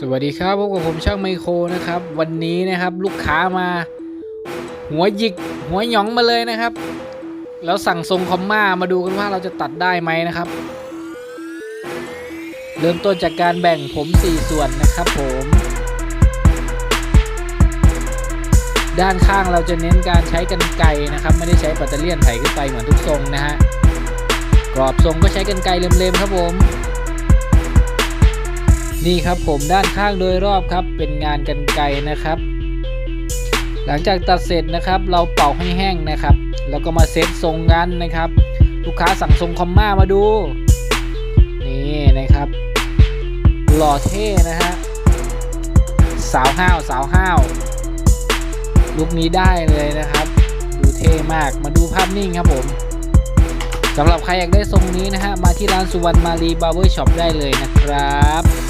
สวัสดีครับพบกับผมช่างไมโครนะครับ วันนี้นะครับลูกค้ามา หัวหยิกหัวหยองมาเลยนะครับ แล้วสั่งทรงคอมมามาดูกันว่าเราจะตัดได้ไหมนะครับ เริ่มต้นจากการแบ่งผม 4 ส่วนนะครับผม ด้านข้างเราจะเน้นการใช้กันไกนะครับ ไม่ได้ใช้ปัตเตอร์เลียนไถขึ้นไปเหมือนทุกทรงนะฮะกรอบทรงก็ใช้กันไกเล็มๆครับผม นี่ครับผมด้านข้างโดยรอบครับ เป็นงานกันไกรนะครับ หลังจากตัดเสร็จนะครับ เราเป่าให้แห้งนะครับ แล้วก็มาเซตทรงกันนะครับ ลูกค้าสั่งทรงคอมม่ามาดูนี่นะครับหล่อเท่นะฮะสาวห้าวสาวห้าวลุคนี้ได้เลยนะครับ ดูเท่มากมาดูภาพนิ่งครับผมสำหรับใครอยากได้ทรงนี้นะฮะ มาที่ร้านสุวรรณมารีบาร์เบอร์ช็อปได้เลยนะครับ